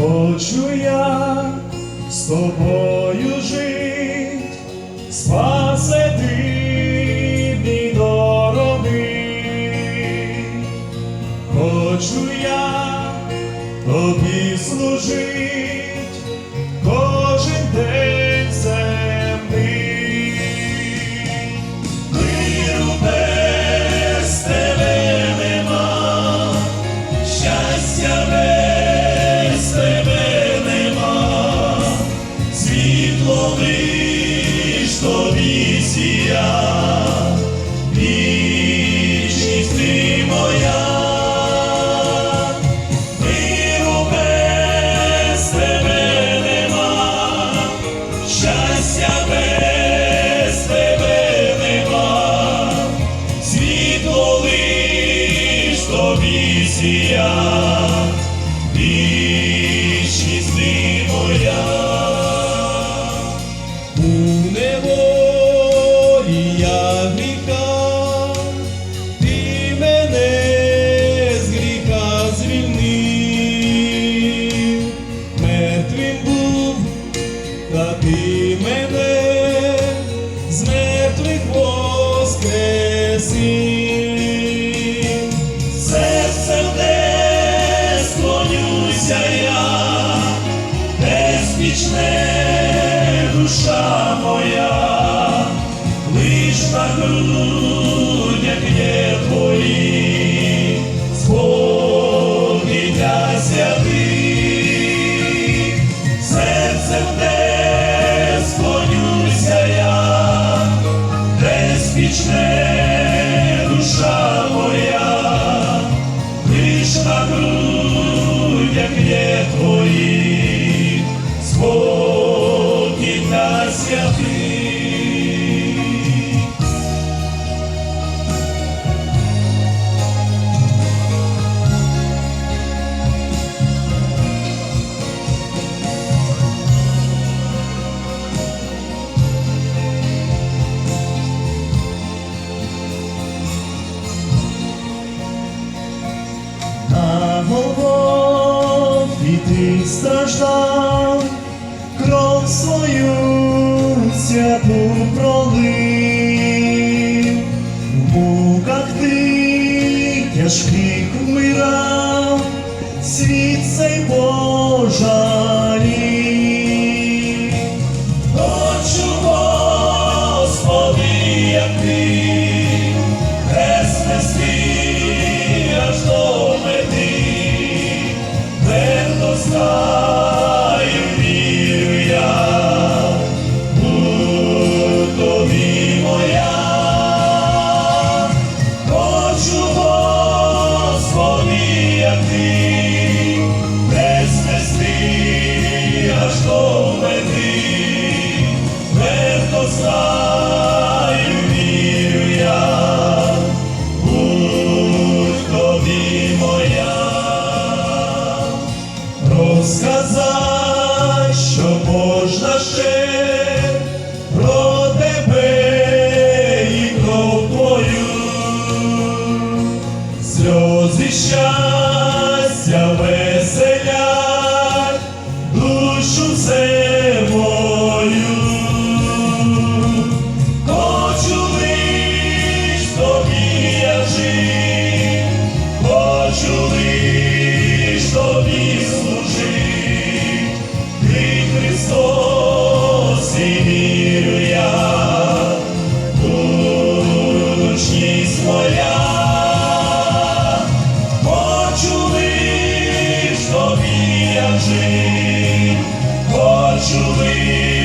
Хочу я з тобою жить, спасе ти мій дорогий. Хочу я тобі служить моя. У неволі я гріха, мене з гріха звільнив, мертвим був, та ти грудях є твої, спокій для святих, серцем де склонюся я, безвічне душа моя, лиш на грудях є твої, спокій для святих. Ти страждав, кров свою святу пролив, в муках ти тяжких вмирав, світ цей пожалів. Розказай, що можна ще про тебе і про твою, сльози хочу